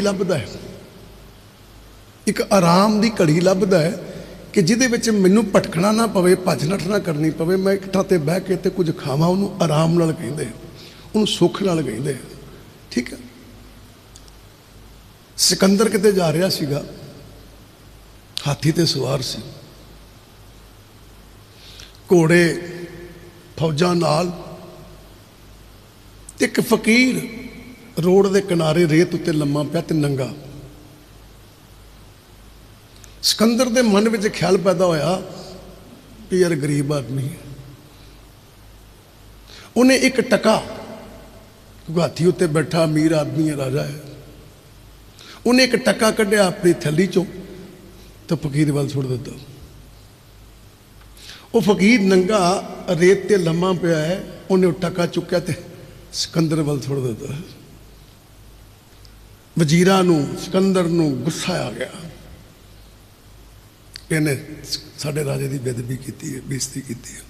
ਲੱਭਦਾ ਹੈ। ਇੱਕ ਆਰਾਮ ਦੀ ਘੜੀ ਲੱਭਦਾ ਹੈ ਕਿ ਜਿਹਦੇ ਵਿੱਚ ਮੈਨੂੰ ਭਟਕਣਾ ਨਾ ਪਵੇ, ਭੱਜ ਨੱਠ ਨਾ ਕਰਨੀ ਪਵੇ, ਮੈਂ ਇੱਕ ਤੇ ਬਹਿ ਕੇ ਤੇ ਕੁਝ ਖਾਵਾਂ, ਉਹਨੂੰ ਆਰਾਮ ਨਾਲ ਕਹਿੰਦੇ ਉਹਨੂੰ ਸੁੱਖ ਨਾਲ ਕਹਿੰਦੇ ਠੀਕ ਹੈ? ਸਿਕੰਦਰ ਕਿਤੇ ਜਾ ਰਿਹਾ ਸੀਗਾ। ਹਾਥੀ ਤੇ ਸਵਾਰ ਸੀ। ਘੋੜੇ ਫੌਜਾਂ ਨਾਲ ਇੱਕ ਫਕੀਰ ਰੋਡ ਦੇ ਕਿਨਾਰੇ ਰੇਤ ਉੱਤੇ ਲੰਮਾ ਪਿਆ ਤੇ ਨੰਗਾ। ਸਿਕੰਦਰ ਦੇ ਮਨ ਵਿੱਚ ਖਿਆਲ ਪੈਦਾ ਹੋਇਆ ਕਿ ਯਾਰ ਗਰੀਬ ਆਦਮੀ ਹੈ। ਉਹਨੇ ਇੱਕ ਟਕਾ ਗਾਤੀ ਉੱਤੇ ਬੈਠਾ, ਅਮੀਰ ਆਦਮੀ ਹੈ, ਰਾਜਾ ਹੈ। ਉਹਨੇ ਇੱਕ ਟਕਾ ਕੱਢਿਆ ਆਪਣੀ ਥੱਲੀ ਚੋਂ ਤਾਂ ਫਕੀਰ ਵੱਲ ਸੁੱਟ ਦਿੱਤਾ। ਉਹ ਫਕੀਰ ਨੰਗਾ ਰੇਤ ਤੇ ਲੰਮਾ ਪਿਆ ਹੈ, ਉਹਨੇ ਉਹ ਟਕਾ ਚੁੱਕਿਆ ਤੇ ਸਿਕੰਦਰ ਵੱਲ ਸੁੱਟ ਦਿੱਤਾ। ਵਜ਼ੀਰਾਂ ਨੂੰ, ਸਿਕੰਦਰ ਨੂੰ ਗੁੱਸਾ ਆ ਗਿਆ। ਇਹਨੇ ਸਾਡੇ ਰਾਜੇ ਦੀ ਬੇਦਬੀ ਕੀਤੀ ਹੈ, ਬੇਇੱਜ਼ਤੀ ਕੀਤੀ ਹੈ।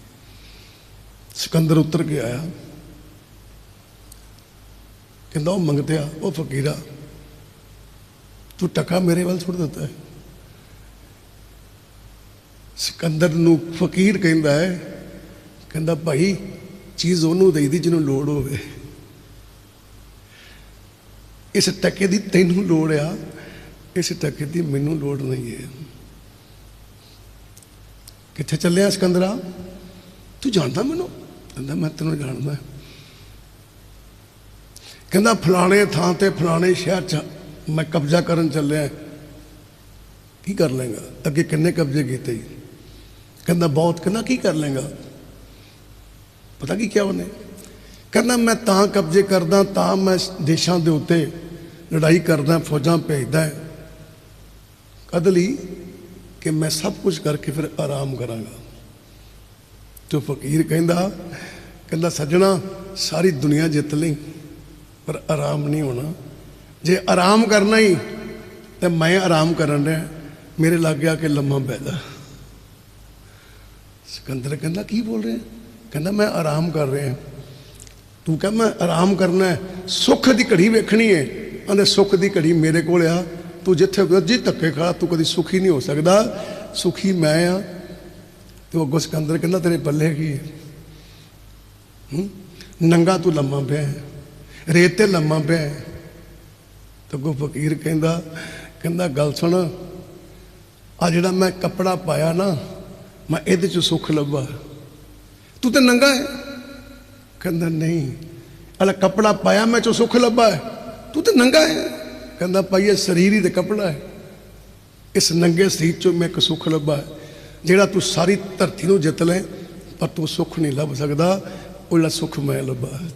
ਸਿਕੰਦਰ ਉੱਤਰ ਕੇ ਆਇਆ। ਕਹਿੰਦਾ, ਉਹ ਮੰਗਤਿਆ, ਉਹ ਫਕੀਰਾ, ਤੂੰ ਟਕਾ ਮੇਰੇ ਵੱਲ ਛੁੱਟ ਦਿੱਤਾ ਹੈ। ਸਿਕੰਦਰ ਨੂੰ ਫਕੀਰ ਕਹਿੰਦਾ ਹੈ, ਕਹਿੰਦਾ, ਭਾਈ, ਚੀਜ਼ ਉਹਨੂੰ ਦੇਈਦੀ ਜਿਹਨੂੰ ਲੋੜ ਹੋਵੇ। ਇਸ ਟਕੇ ਦੀ ਤੈਨੂੰ ਲੋੜ ਆ, ਇਸ ਟਕੇ ਦੀ ਮੈਨੂੰ ਲੋੜ ਨਹੀਂ ਹੈ। ਕਿੱਥੇ ਚੱਲਿਆ ਸਿਕੰਦਰਾ? ਤੂੰ ਜਾਣਦਾ ਮੈਨੂੰ? ਕਹਿੰਦਾ, ਮੈਂ ਤੈਨੂੰ ਜਾਣਦਾ। ਕਹਿੰਦਾ, ਫਲਾਣੇ ਥਾਂ ਤੇ, ਫਲਾਣੇ ਸ਼ਹਿਰ ਚ ਮੈਂ ਕਬਜ਼ਾ ਕਰਨ ਚੱਲਿਆ। ਕੀ ਕਰ ਲੇਗਾ ਅੱਗੇ ਕਿੰਨੇ ਕਬਜ਼ੇ ਕੀਤੇ? ਜੀ ਕਹਿੰਦਾ, ਬਹੁਤ। ਕਹਿੰਦਾ, ਕੀ ਕਰ ਲੇਗਾ ਪਤਾ ਕੀ ਕਿਹਾ ਉਹਨੇ? ਕਹਿੰਦਾ, ਮੈਂ ਤਾਂ ਕਬਜ਼ੇ ਕਰਦਾ, ਤਾਂ ਮੈਂ ਦੇਸ਼ਾਂ ਦੇ ਉੱਤੇ ਲੜਾਈ ਕਰਦਾ, ਫੌਜਾਂ ਭੇਜਦਾ ਕਦ ਲਈ ਕਿ ਮੈਂ ਸਭ ਕੁਝ ਕਰਕੇ ਫਿਰ ਆਰਾਮ ਕਰਾਂਗਾ। ਤੇ ਫਕੀਰ ਕਹਿੰਦਾ ਕਹਿੰਦਾ, ਸੱਜਣਾ, ਸਾਰੀ ਦੁਨੀਆ ਜਿੱਤ ਲਈ, ਪਰ ਆਰਾਮ ਨਹੀਂ ਹੋਣਾ। ਜੇ ਆਰਾਮ ਕਰਨਾ ਹੀ, ਤੇ ਮੈਂ ਆਰਾਮ ਕਰਨ ਰਿਹਾ ਮੇਰੇ ਲੱਗ ਗਿਆ ਕਿ ਲੰਮਾ ਪੈਦਾ ਸਿਕੰਦਰ ਕਹਿੰਦਾ, ਕੀ ਬੋਲ ਰਿਹਾ? ਕਹਿੰਦਾ, ਮੈਂ ਆਰਾਮ ਕਰ ਰਿਹਾ। ਤੂੰ ਕਹ, ਮੈਂ ਆਰਾਮ ਕਰਨਾ ਸੁੱਖ ਦੀ ਘੜੀ ਵੇਖਣੀ ਹੈ ਕਹਿੰਦੇ ਸੁੱਖ ਦੀ ਘੜੀ ਮੇਰੇ ਕੋਲ ਆ। ਤੂੰ ਜਿੱਥੇ ਮਰਜ਼ੀ ਧੱਕੇ ਖਾ, ਤੂੰ ਕਦੀ ਸੁਖੀ ਨਹੀਂ ਹੋ ਸਕਦਾ। ਸੁਖੀ ਮੈਂ ਆ। ਤੇ ਉਹ ਅੱਗੋਂ ਸਿਕੰਦਰ ਕਹਿੰਦਾ, ਤੇਰੇ ਬੱਲੇ ਕੀ ਹੈ ਹੂੰ? ਨੰਗਾ ਤੂੰ ਲੰਮਾ ਪਿਆ ਹੈ। ਰੇਤ ਤੇ ਲੰਮਾ ਪਿਆ ਹੈ। ਤੇ ਅੱਗੋਂ ਫਕੀਰ ਕਹਿੰਦਾ ਕਹਿੰਦਾ, ਗੱਲ ਸੁਣ। ਆ ਜਿਹੜਾ ਮੈਂ ਕੱਪੜਾ ਪਾਇਆ ਨਾ, ਮੈਂ ਇਹਦੇ ਚ ਸੁੱਖ ਲੱਭਾ। ਤੂੰ ਤੇ ਨੰਗਾ ਹੈ? ਕਹਿੰਦਾ, ਨਹੀਂ। ਅਲਾ ਕੱਪੜਾ ਪਾਇਆ, ਮੈਂ ਚੋਂ ਸੁੱਖ ਲੱਭਾ ਹੈ। ਤੂੰ ਤੇ ਨੰਗਾ ਹੈ। ਕਹਿੰਦਾ, ਭਾਈ, ਇਹ ਸਰੀਰ ਹੀ ਤੇ ਕੱਪੜਾ ਹੈ। ਇਸ ਨੰਗੇ ਸਰੀਰ ਚੋਂ ਮੈਂ ਇੱਕ ਸੁੱਖ ਲੱਭਾ ਹੈ। ਜਿਹੜਾ ਤੂੰ ਸਾਰੀ ਧਰਤੀ ਨੂੰ ਜਿੱਤ ਲੈ, ਪਰ ਤੂੰ ਸੁੱਖ ਨਹੀਂ ਲੱਭ ਸਕਦਾ, ਉਹ ਜਿਹੜਾ ਸੁੱਖ ਮੈਂ ਲੱਭਾ ਹੈ।